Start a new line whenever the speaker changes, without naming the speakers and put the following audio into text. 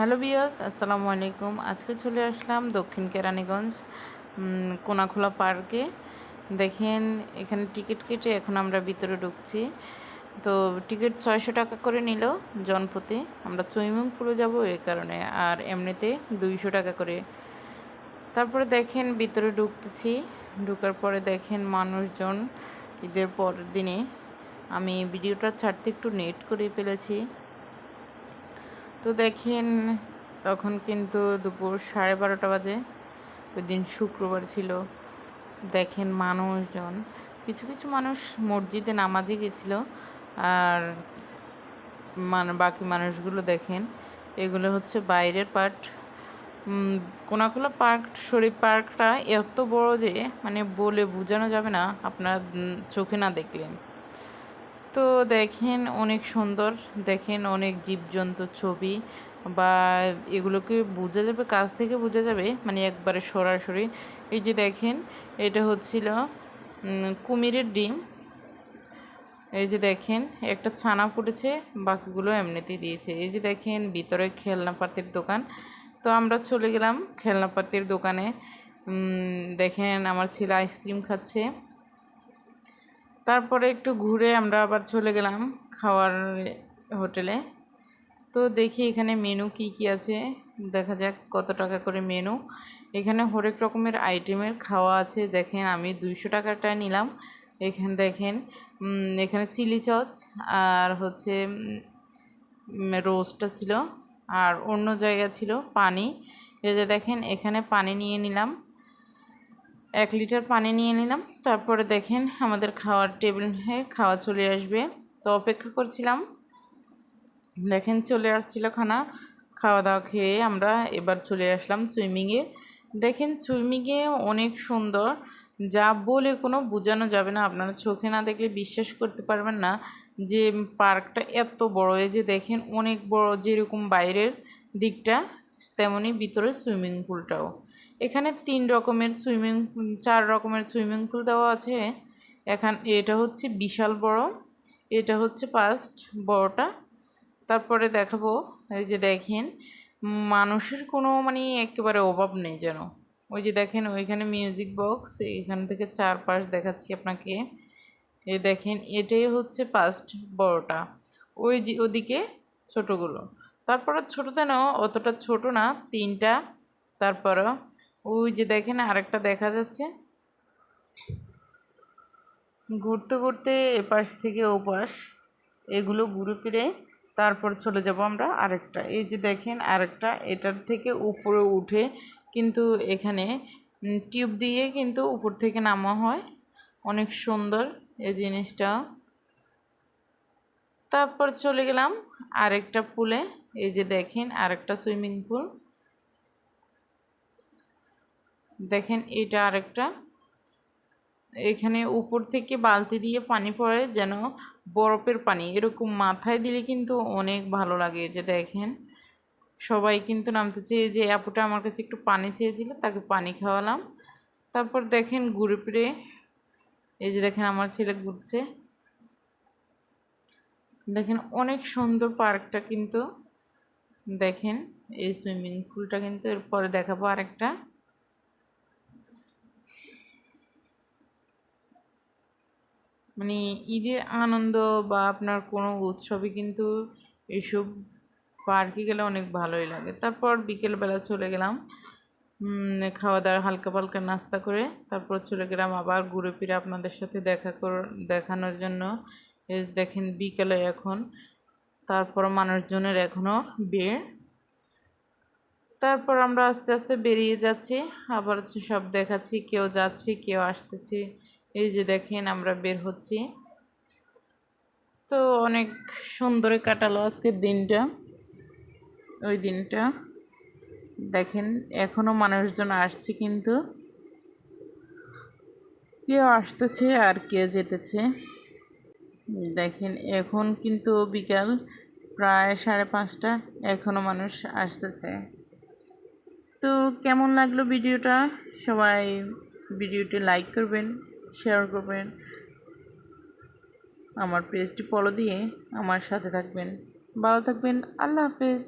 Hello বিয়াস আসসালামু আলাইকুম। আজকে চলে আসলাম দক্ষিণ কেরানীগঞ্জ কোনাখোলা পার্কে। দেখেন, এখানে টিকিট কেটে এখন আমরা ভিতরে ঢুকছি। তো টিকিট ছয়শো টাকা করে নিল জনপ্রতি আমরা সুইমিং পুলে যাব এই কারণে, আর এমনিতে দুইশো টাকা করে। তারপরে দেখেন, ভিতরে ঢুকতেছি। ঢুকার পরে দেখেন, মানুষজন ঈদের পরের দিনে। আমি ভিডিওটা ছাড়তে একটু নেট করে ফেলেছি। তো দেখেন, তখন কিন্তু দুপুর সাড়ে বারোটা বাজে। ওই দিন শুক্রবার ছিল। দেখেন মানুষজন, কিছু কিছু মানুষ মসজিদে নামাজে গেছিল। আর মানে বাকি মানুষগুলো দেখেন, এগুলো হচ্ছে বাইরের পার্ট। কোনাকুলা পার্ক, শরীফ পার্কটা এত বড় যে মানে বলে বোঝানো যাবে না, আপনার চোখে না দেখলে তো দেখেন অনেক সুন্দর, দেখেন অনেক জীবজন্তুর ছবি বা এগুলোকে বোঝা যাবে, কাছ থেকে বোঝা যাবে মানে একবারে সরাসরি। এই যে দেখেন, এটা হচ্ছিল কুমিরের ডিম। এই যে দেখেন, একটা ছানা ফুটেছে, বাকিগুলো এমনিতেই দিয়েছে। এই যে দেখেন, ভিতরে খেলনাপাতির দোকান। তো আমরা চলে গেলাম খেলনাপাতির দোকানে। দেখেন আমার ছেলে আইসক্রিম খাচ্ছে। তারপরে একটু ঘুরে আমরা আবার চলে গেলাম খাওয়ার হোটেলে। তো দেখি এখানে মেনু কি কি আছে। দেখা যাক কত টাকা করে মেনু এখানে হরেক রকমের আইটেমের খাওয়া আছে। দেখেন আমি দুইশো টাকাটা নিলাম। এখানে দেখেন এখানে চিলি চচ আর হচ্ছে রোস্টটা ছিল। আর অন্য জায়গা ছিল পানি। এই যে দেখেন, এখানে পানি নিয়ে নিলাম। এক লিটার পানি নিয়ে নিলাম। তারপরে দেখেন আমাদের খাওয়ার টেবিল হয়ে খাওয়া চলে আসবে। তো অপেক্ষা করছিলাম। দেখেন চলে আসছিল খানা। খাওয়া দাওয়া খেয়ে আমরা এবার চলে আসলাম সুইমিংয়ে। দেখেন সুইমিংয়ে অনেক সুন্দর। যা বলে কোনো বোঝানো যাবে না। আপনারা চোখে না দেখলে বিশ্বাস করতে পারবেন না যে পার্কটা এত বড়। এই যে দেখেন অনেক বড় যেরকম বাইরের দিকটা তেমনই ভিতরে সুইমিং পুলটাও। এখানে তিন রকমের সুইমিং, চার রকমের সুইমিং পুল দেওয়া আছে। এখান, এটা হচ্ছে বিশাল বড়, এটা হচ্ছে ফার্স্ট বড়টা। তারপরে দেখাবো, এই যে দেখেন, মানুষের কোনো মানে একেবারে অভাব নেই যেন। ওই যে দেখেন, ওইখানে মিউজিক বক্স এখান থেকে চার পাশ দেখাচ্ছি আপনাকে। এই দেখেন, এটাই হচ্ছে ফার্স্ট বড়টা। ওই যে, ওদিকে ছোটোগুলো। তারপরে ছোটো ছোটোতেনও অতটা ছোট না, তিনটা তারপরে ওই যে দেখেন আরেকটা দেখা যাচ্ছে। ঘুরতে ঘুরতে এপাশ থেকে ওপাশ, এগুলো ঘুরে ফিরে তারপর চলে যাব আমরা আরেকটা। এই যে দেখেন আরেকটা, এটার থেকে উপরে উঠে কিন্তু এখানে টিউব দিয়ে কিন্তু উপর থেকে নামা হয়। অনেক সুন্দর এই জিনিসটা। তারপর চলে গেলাম আরেকটা পুলে। এই যে দেখেন আরেকটা সুইমিং পুল। দেখেন এটা আরেকটা। এখানে উপর থেকে বালতি দিয়ে পানি পড়ে যেন বরফের পানি, এরকম মাথায় দিলে কিন্তু অনেক ভালো লাগে। যে দেখেন, সবাই কিন্তু নামতে চেয়ে যে, আপুটা আমার কাছে একটু পানি চেয়েছিল, তাকে পানি খাওয়ালাম। তারপর দেখেন ঘুরে ফিরে, এই যে দেখেন আমার ছেলে ঘুরছে। দেখেন অনেক সুন্দর পার্কটা কিন্তু। দেখেন এই সুইমিং পুলটা কিন্তু এরপরে দেখাবো আরেকটা। মানে ঈদের আনন্দ বা আপনার কোনো উৎসবে কিন্তু এসব পার্কে গেলে অনেক ভালোই লাগে। তারপর বিকেলবেলা চলে গেলাম খাওয়া দাওয়া হালকা পালকা নাস্তা করে তারপর চলে গেলাম আবার ঘুরে ফিরে আপনাদের সাথে দেখা কর, দেখানোর জন্য। দেখেন বিকেলে এখন, তারপর মানুষজনের এখনও বের তারপর আমরা আস্তে আস্তে বেরিয়ে যাচ্ছি, আবার সব দেখাচ্ছি, কেউ যাচ্ছে, কেউ আসতেছি। এই যে দেখেন আমরা বের হচ্ছি। তো অনেক সুন্দরে কাটালো আজকের দিনটা। ওই দিনটা। দেখেন এখনও মানুষজন আসছে কিন্তু। কেউ আসতেছে আর কেউ যেতেছে। দেখেন, এখন কিন্তু বিকাল প্রায় সাড়ে পাঁচটা এখনও মানুষ আসতেছে। তো কেমন লাগল ভিডিওটা? সবাই ভিডিওটি লাইক করবেন। শেয়ার করবেন। আমার পেজটি ফলো দিয়ে আমার সাথে থাকবেন। ভালো থাকবেন। আল্লাহ হাফেজ।